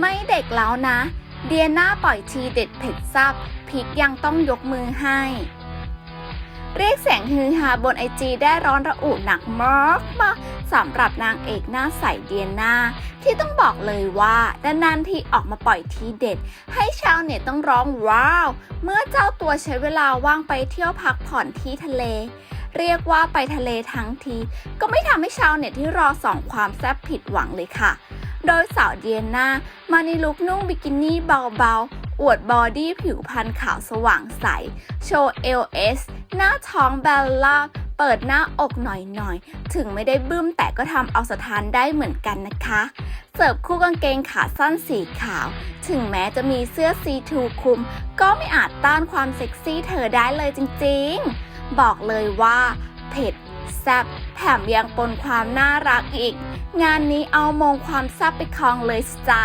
ไม่เด็กแล้วนะ เดียน่าปล่อยทีเด็ดเผ็ดซับพิกยังต้องยกมือให้ เรียกเสียงฮือฮาบนไอจีได้ร้อนระอุหนักมากมากสำหรับนางเอกหน้าใสเดียนาที่ต้องบอกเลยว่านานๆที่ออกมาปล่อยทีเด็ด ให้ชาวเน็ตต้องร้องว้าว เมื่อเจ้าตัวใช้เวลาว่างไปเที่ยวพักผ่อนที่ทะเลเรียกว่าไปทะเลทั้งที ก็ไม่ทำให้ชาวเน็ตที่รอส่องความแซ่บผิดหวังเลยค่ะ โดยสาวเดียนามาในลุคนุ่งบิกินี่เบาๆ อวดบอดี้ผิวพรรณขาวสว่างใส โชว์เอลเอสหน้าท้องแบลล่าเปิดหน้าอกหน่อยๆ ถึงไม่ได้บึ้มแต่ก็ทำเอาสถานได้เหมือนกันนะคะ เสิร์ฟคู่กางเกงขาสั้นสีขาว ถึงแม้จะมีเสื้อซีทูคุม ก็ไม่อาจต้านความเซ็กซี่เธอได้เลยจริงๆ บอกเลยว่าเผ็ด แซบแถมยังปนความน่ารักอีก งานนี้เอามงความแซบไปครองเลยจ้า